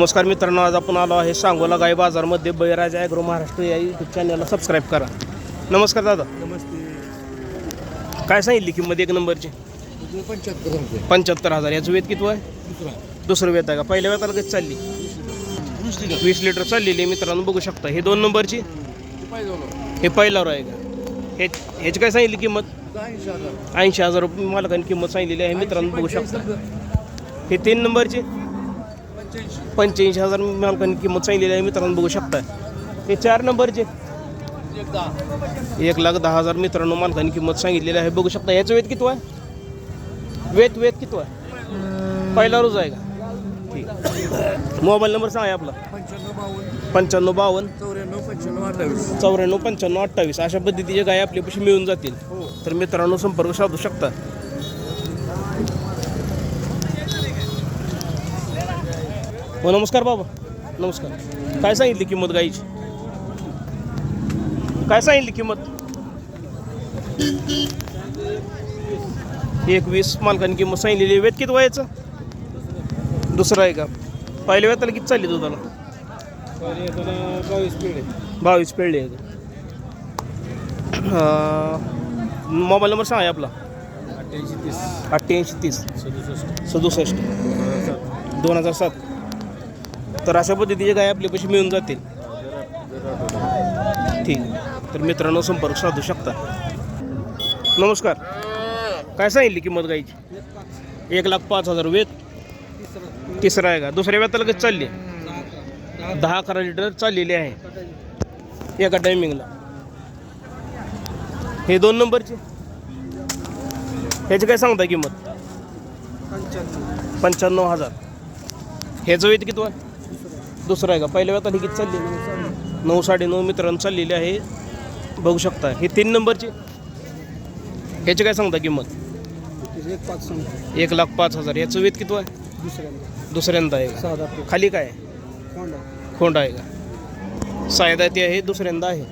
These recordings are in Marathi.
नमस्कार मित्रांनो आज आपण आलो आहे सांगोला गाई बाजारमध्ये बळीराजा ॲग्रो महाराष्ट्र या यूट्यूब चॅनलला सबस्क्राईब करा. नमस्कार दादा. नमस्ते. काय सांगितली किंमत एक नंबरची? पंच्याहत्तर पंच्याहत्तर हजार. याचं वेत किती आहे दुसरा. वेत आहे का? पहिल्या वेताला कधी चालली? वीस लिटर. चाललेली आहे मित्रांनो बघू शकता. हे दोन नंबरची? हे पहिल्यावर आहे का? हे ह्याची काय सांगितली किंमत? ऐंशी हजार. ऐंशी हजार रुपये मालकाने किंमत सांगितलेली आहे मित्रांनो बघू शकता. हे तीन नंबरची? पंच्याऐंशी हजार मालकाने किंमत सांगितलेली आहे मित्रांनो बघू शकता हे चार नंबरचे एक लाख दहा हजार मित्रांनो मालकाने किंमत सांगितलेली आहे. बघू शकता याचं वेत किती आहे? वेत वेत किती आहे? पहिला रोज आहे का? ठीक. मोबाईल नंबर सांगा आपला. पंच्याण्णव बावन्न. चौऱ्याण्णव पंच्याण्णव अठ्ठावीस चौऱ्याण्णव पंच्याण्णव अठ्ठावीस. अशा पद्धतीचे गाय आपल्यापाशी मिळून जातील. तर मित्रांनो संपर्क साधू शकता. हो नमस्कार बाबा. नमस्कार. काय सांगितली किंमत गाईची? काय सांगितली किंमत? एक वीस मालकाने किंमत सांगितलेली वेत किती वयाचं? दुसरं आहे का? पहिल्या वेताला किती चालली दुधाला? बावीस पिढे बावीस पेळली आहे मोबाईल नंबर सांगा आपला. अठ्ठ्याऐंशी तीस. अठ्ठ्याऐंशी तीस. सदुसष्ट सदुसष्ट. दोन हजार सात. तर अशा पद्धतीचे गाय आपल्यापाशी मिळून जातील. ठीक. तर मित्रांनो संपर्क साधू शकता. नमस्कार. काय सांगितली किंमत गायची एक लाख पाच हजार वेत. तिसरा आहे का? दुसऱ्या वेताला लगेच चालली? दहा अकरा लिटर चाललेली आहे. एका टायमिंगला हे दोन नंबरचे? ह्याची काय सांगता किंमत? पंच्याण्णव पंच्याण्णव हजार. ह्याचं वेत किती आहे? दुसरं आहे का? पहिल्या वेळात ही किती चालली? नऊ साडेनऊ मित्रांनो चाललेली आहे. बघू शकता. हे तीन नंबरची? ह्याची काय सांगता किंमत? एक पाच एक लाख पाच हजार. ह्याचं वेत किती आहे? दुसऱ्यांदा दुसऱ्यांदा आहे का? सहा खाली काय खोंडा खोंड आहे का? सायदा ती आहे दुसऱ्यांदा आहे.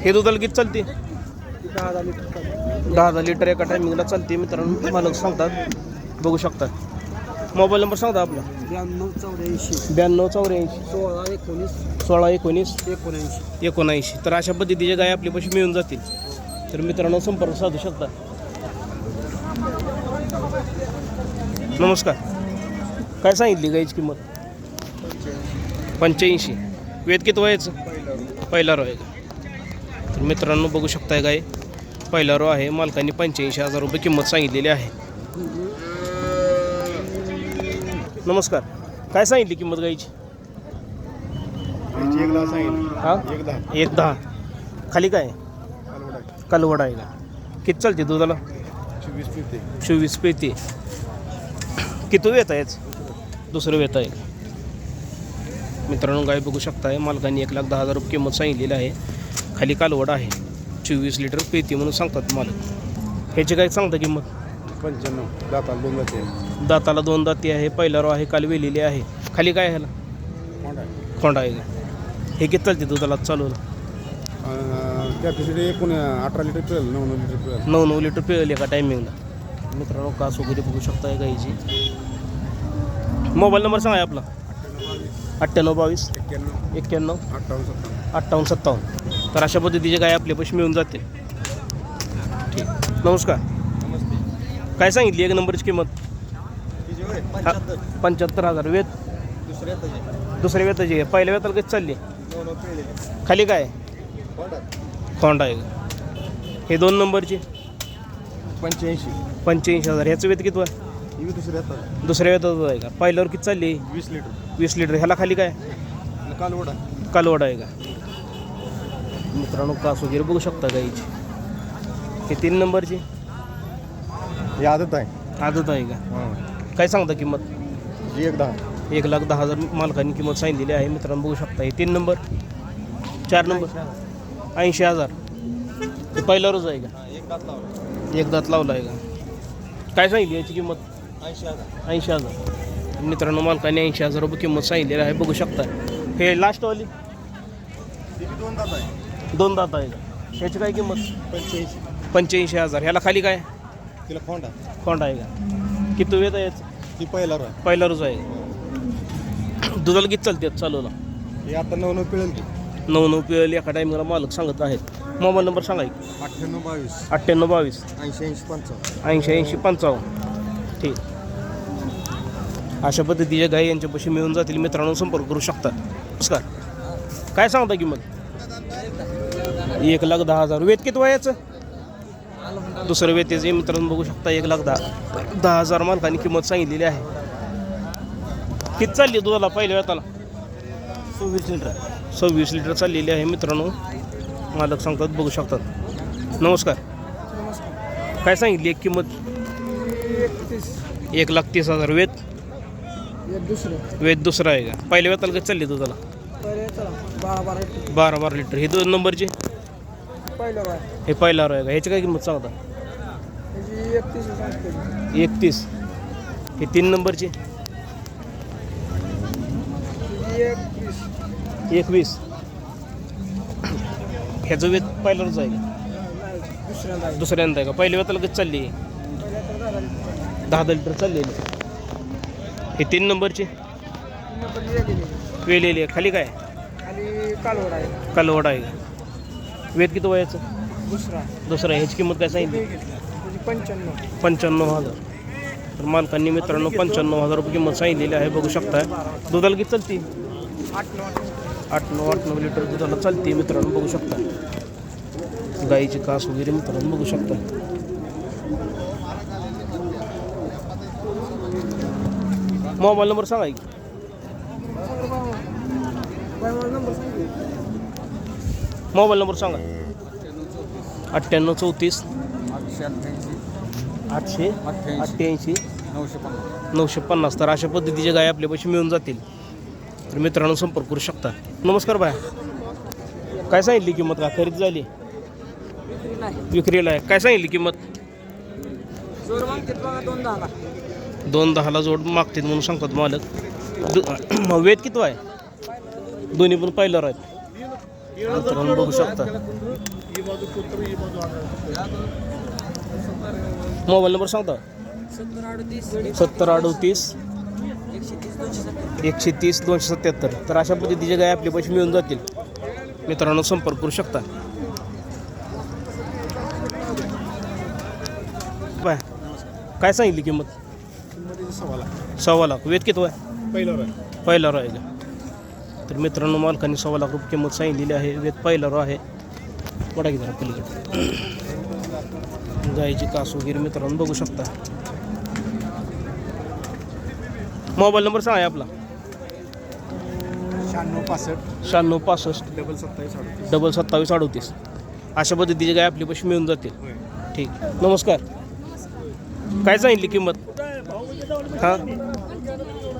हे दुधाला किती चालते? दहा हजार लिटर दहा दहा लिटर एका टायमिंगला चालते. मित्रांनो मालक सांगतात. बघू शकता. मोबाईल नंबर सांगता आपला. ब्याण्णव चौऱ्याऐंशी. ब्याण्णव चौऱ्याऐंशी. सोळा एकोणीस. सोळा एकोणीस. एकोणऐंशी. एकोणऐंशी. तर अशा पद्धतीचे गाय आपल्यापाशी मिळून जातील. तर मित्रांनो संपर्क साधू शकता. नमस्कार. काय सांगितली गायची किंमत? पंच्याऐंशी. वेद किती वयाचं? पहिला रो आहे का? तर मित्रांनो बघू शकताय गाय. पहिला रो आहे. मालकांनी पंच्याऐंशी हजार रुपये किंमत सांगितलेली आहे. नमस्कार. काय सांगितली किंमत गायची एक दहा हा? एक दहा एक दहा. खाली काय? कालवडा कालवड आहे का? किती चालते दुधाला? चोवीस पिते. चोवीस पेते. किती वेत आहेच दुसरं वेत आहे. मित्रांनो गाय बघू शकताय मालकांनी एक लाख दहा हजार रुपये किंमत सांगितलेली आहे. खाली कालवड आहे. चोवीस लिटर पेती म्हणून सांगतात मालक. ह्याची काय सांगता किंमत? पंच्याण्णव. दाताला दोन जाते. दाताला दोन दाती आहे पहिला रो आहे काल वेलेली आहे. खाली काय ह्याला? कोंडा खोंडा आहे का? हे किती चालते दुधाला चालू कॅपॅसिटी एकूण अठरा लिटर पिळेल नऊ नऊ लिटर पिळेल. नऊ नऊ लिटर पिळेल एका टायमिंगला मित्रांनो कास वगैरे बघू शकताय गाईची मोबाईल नंबर सांगा आपला. अठ्ठ्याण्णव बावीस. एक्क्याण्णव. एक्क्याण्णव अठ्ठावन्न सत्तावन्न. अठ्ठावन्न सत्तावन्न तर अशा पद्धतीचे गाय आपल्यापाशी मिळून जाते ठीक. नमस्कार. नमस्ते. काय सांगितली? एक नंबरची किंमत. पंच्याहत्तर. हजार. वेत? दुसऱ्या दुसऱ्या वेताची आहे पहिल्या वेताला कशी चालली? खाली काय? कोंडा खोंड आहे? हे दोन नंबरची? पंच्याऐंशी. पंच्याऐंशी हजार. ह्याचं वेत किती आहे? ही दुसऱ्या हातात दुसऱ्या वेताचं आहे का? पहिल्यावर किती चालली? वीस लिटर. वीस लिटर. ह्याला खाली काय? कालवडा. कालवड आहे का? मित्रांनो कास वगैरे बघू शकता गाईची हे तीन नंबरची? ही आदत आहे. आदत आहे का? हां. काय सांगता किंमत? एक दहा. एक लाख दहा हजार मालकांनी किंमत सांगितलेली आहे. मित्रांनो बघू शकता हे तीन नंबर चार नंबर ऐंशी हजार. हे पहिला रोज आहे का? एक दात लावला. एक दात लावला आहे का? काय सांगितली याची किंमत? ऐंशी हजार. ऐंशी हजार. मित्रांनो मालकाने ऐंशी हजार रुपये किंमत सांगितलेली आहे. बघू शकता. हे लास्टवाली दोन दात आहे. दोन दात आहे का? ह्याची काय किंमत? पंच्याऐंशी. पंच्याऐंशी हजार. ह्याला खाली काय? तिला खोंडा. कोंड आहे का? किती वेळ आहे. ती पहिला रोय पहिला रोज आहे. दुधाला किती चालतात चालवला हे आता नऊ नऊ पिळेल नऊ नऊ पिळेल एका टायमिंगला मालक सांगत आहेत. मोबाईल नंबर सांगा की. अठ्ठ्याण्णव बावीस. अठ्ठ्याण्णव बावीस. ऐंशी ऐंशी पंचावन्न. ऐंशी ऐंशी पंचावन्न. ठीक. अशा पद्धतीचे गाई यांच्यापाशी मिळून जातील मित्रांनो संपर्क करू शकता. नमस्कार. काय सांगता किंमत एक लाख दहा हजार. वेत किती वयाचं? दुसरं वेत त्याचे मित्रांनो बघू शकता एक लाख दहा दहा हजार मालकाने किंमत सांगितलेली आहे. किती चालली दुधाला पहिल्या वेताला? सव्वीस लिटर. सव्वीस लिटर चाललेली आहे मित्रांनो. मालक सांगतात बघू शकतात. नमस्कार. काय सांगितली एक किंमत? एक लाख तीस हजार वेत. दुसरं. वेद दुसरा आहे का? पहिल्या वेताला कसं चालली तुझ्याला बारा बारा लिटर. हे दोन नंबरचे? हे पहिला आहे का? ह्याची काय किंमत सांगता? एकतीस हे तीन नंबरचे? एकवीस. ह्याचं वेत पहिल्यावरच आहे का? दुसऱ्यांदा आहे का? पहिल्या वेताला कसं चालली? दहा दहा लिटर चाललेली. हे तीन नंबरचे? वेलेली आहे. खाली काय? कालवड आहे. कालवड आहे का? वेद किती वयाचं? दुसरा. दुसरं ह्याची किंमत काय सांगितली? पंच्याण्णव. पंच्याण्णव हजार. तर मालकांनी मित्रांनो पंच्याण्णव हजार रुपये किंमत सांगितलेली आहे. बघू शकताय. दुधाला किती चालते? आठ नऊ आठ नऊ. आठ नऊ लिटर दुधाला चालते मित्रांनो. बघू शकता गाईची कास वगैरे मित्रांनो बघू शकता मोबाईल नंबर सांगा की. मोबाईल नंबर सांगा. अठ्ठ्याण्णव चौतीस. आठशे अठ्ठ्याऐंशी. नऊशे पन्नास. नऊशे पन्नास. तर अशा पद्धतीचे गाय आपल्यापाशी मिळून जातील. तर मित्रांनो संपर्क करू शकता. नमस्कार बाय. काय सांगितली किंमत का? खरेदी झाली? विक्रीला आहे. काय सांगितली किंमत? दोन दहाला. जोड मागतील म्हणून सांगतात मालक. वेद किती आहे? दोन्ही पण पाहिलं आहेत मित्रांनो बघू शकता. मोबाईल नंबर सांगता? सत्तर अडतीस. एकशे तीस दोनशे सत्याहत्तर. तर अशा पद्धतीचे गाय आपले पैसे मिळून जातील मित्रांनो संपर्क करू शकता. बाय काय सांगितली किंमत? सव्वा लाख. वेद किती आहे पहिलं पहिला रो आहे का तर मित्रांनो मालकांनी सव्वा लाख रुपये किंमत सांगितलेली आहे. वेद पहिला रो आहे. मोठा की जरा पलीकडे. गायची कास वगैरे मित्रांनो बघू शकता. मोबाईल नंबर सांगा आपला. शहाण्णव पासष्ट. शहाण्णव पासष्ट. डबल सत्तावीस अडतीस. डबल सत्तावीस अडतीस. अशा पद्धतीचे गाय आपली पैसे मिळून जातील. ठीक. नमस्कार. काय सांगितली किंमत? हां?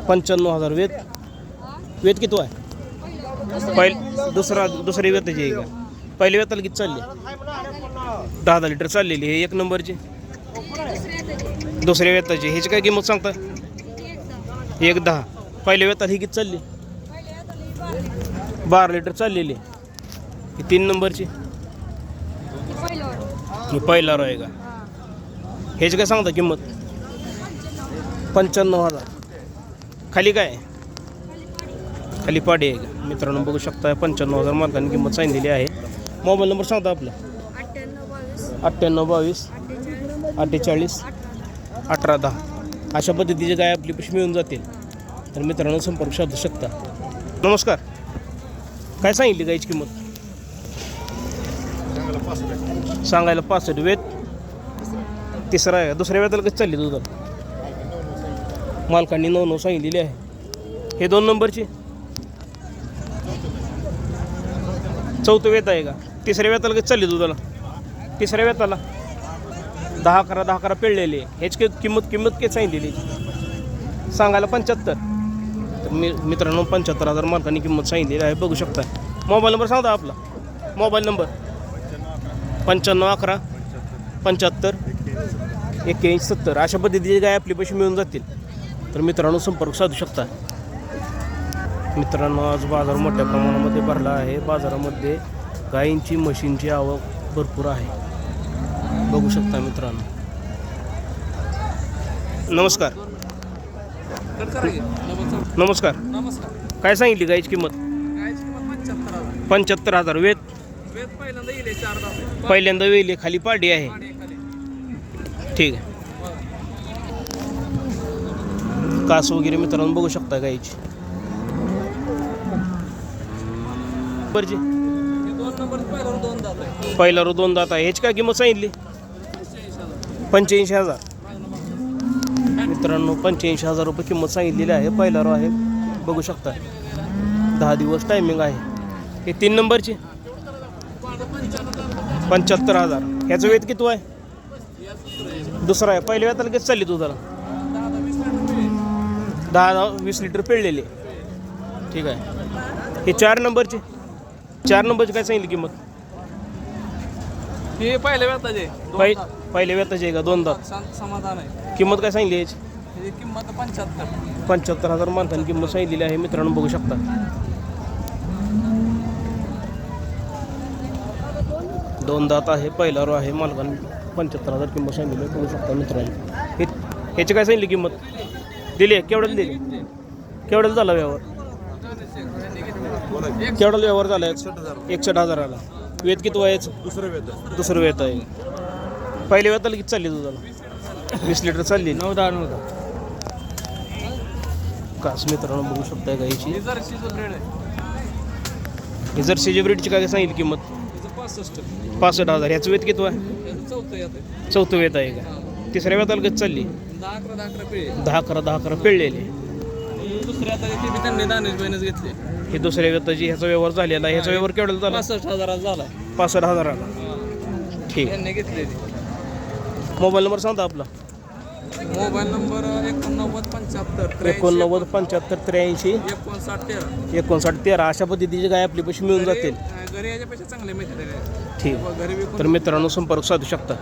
पंच्याण्णव हजार. वेद? वेद किती आहे? पहिल दुसरा दुसरी वेताची आहे का? पहिल्या वेताला किती चालली? दहा दहा लिटर चाललेली हे एक नंबरची? दुसऱ्या वेताची. ह्याची काय किंमत सांगता? एक दहा. पहिल्या वेताला ही किती चालली? बारा लिटर चाललेली ही तीन नंबरची? ही पहिला रो आहे का? ह्याची काय सांगता किंमत? पंच्याण्णव हजार. खाली काय? खाली पाडी आहे का? मित्रांनो बघू शकता पंच्याण्णव हजार मालकांनी किंमत सांगितलेली आहे. मोबाईल नंबर सांगता आपला. अठ्ठ्याण्णव बावीस. अठ्ठेचाळीस. अठरा दहा. अशा पद्धतीचे गाय आपली पैसे मिळून जातील तर मित्रांनो संपर्क साधू शकता. नमस्कार. काय सांगितली गायची किंमत? सांगायला पासष्ट वेत तिसरा आहे. दुसऱ्या वेळेला कसं चालली तुझं? मालकांनी नऊ नऊ सांगितलेली आहे. हे दोन नंबरची? चौथं वेत आहे का? तिसऱ्या वेताला कसं चालली दुधाला? तिसऱ्या वेताला. दहा अकरा दहा अकरा पेळलेली. आहे ह्याची किंमत किंमत काय सांगितलेली? सांगायला पंच्याहत्तर. तर मी मित्रांनो पंच्याहत्तर हजार मालकांनी किंमत सांगितलेली आहे. बघू शकता मोबाईल नंबर सांगता आपला. Mobile number. पंच्याण्णव अकरा. पंच्याहत्तर. एक्क्याऐंशी सत्तर. अशा पद्धतीचे गाय आपली पैसे मिळून जातील. तर मित्रांनो संपर्क साधू शकता. मित्रांनो आज बाजार मोठ्या प्रमाणामध्ये भरला आहे. बाजारामध्ये गायींची म्हशींची आवक भरपूर आहे. बघू शकता मित्रांनो. नमस्कार. नमस्कार. काय सांगितली गायची किंमत? पंच्याहत्तर हजार. वेत वेद? पहिल्यांदा वेले खाली पाडी आहे. ठीक आहे. कास वगैरे मित्रांनो बघू शकता गायची. बरची पहिला रो दोन दात आहे. ह्याची काय किंमत सांगितली? पंच्याऐंशी हजार. मित्रांनो पंच्याऐंशी हजार रुपये किंमत सांगितलेली आहे. पहिला रो आहे. बघू शकता. दहा दिवस टायमिंग आहे. हे तीन नंबरची? पंच्याहत्तर हजार. ह्याचं वेत किती आहे? दुसरा आहे. पहिल्या वेताला किती चालली तू जरा. दहा वीस लिटर पिळलेली ठीक आहे. हे चार नंबरची? चार नंबरची काय सांगितली किंमत? हे पहिल्या वेताचे पहि पहिल्या वेताची आहे का दोन दात? शांत समाधान आहे. किंमत काय सांगितली याची? किंमत पंच्याहत्तर. पंच्याहत्तर हजार माणसांनी किंमत सांगितलेली आहे मित्रांनो बघू शकता. दोन दात आहे पहिला रो आहे मालकाने पंच्याहत्तर हजार किंमत सांगितली आहे बघू शकता मित्रांनो. हे ह्याची काय सांगितली किंमत? दिली आहे केवढ्याला दिली? केवढ्याला झाला व्यवहार? केवढ्याला व्यवहार झाला आहे? एकसष्ट हजाराला वेत किती व्हायचं दुसरं वेद. दुसरं वेत आहे. पहिल्या वेताला किती चालली दुधाला? वीस लिटर चालली. नऊ दहा नऊ दहा. कास मित्रांनो बघू शकताय गायची हे जर सीजे ब्रीडची काय सांगितली किंमत? पासष्ट. हजार. ह्याचं वेत किती आहे. चौथं वेत आहे का? तिसऱ्या वेताला किती चालली? दहा अकरा दहा अकरा पिळलेले. दुसऱ्या आता ती बी त्यांनी दानेश बहिणच घेतली. हे दुसऱ्या वेताची ह्याचा व्यवहार झालेला आहे ह्याचा व्यवहार केवढा झाला? पासष्ट हजाराचा झाला. पासष्ट हजाराला. ठीक. त्यांनी घेतलेली. मोबाईल नंबर सांगता आपला. मोबाईल नंबर एकोणनव्वद पंच्याहत्तर एकोणनव्वद पंच्याहत्तर त्र्याऐंशी. एकोणसाठ तेरा. एकोणसाठ तेरा. अशा पद्धतीची गाय आपली पैसे मिळून जातील. घरी- याच्यापेक्षा चांगले माहिती आहे ठीक. घरी विकून तर मित्रांनो संपर्क साधू शकता.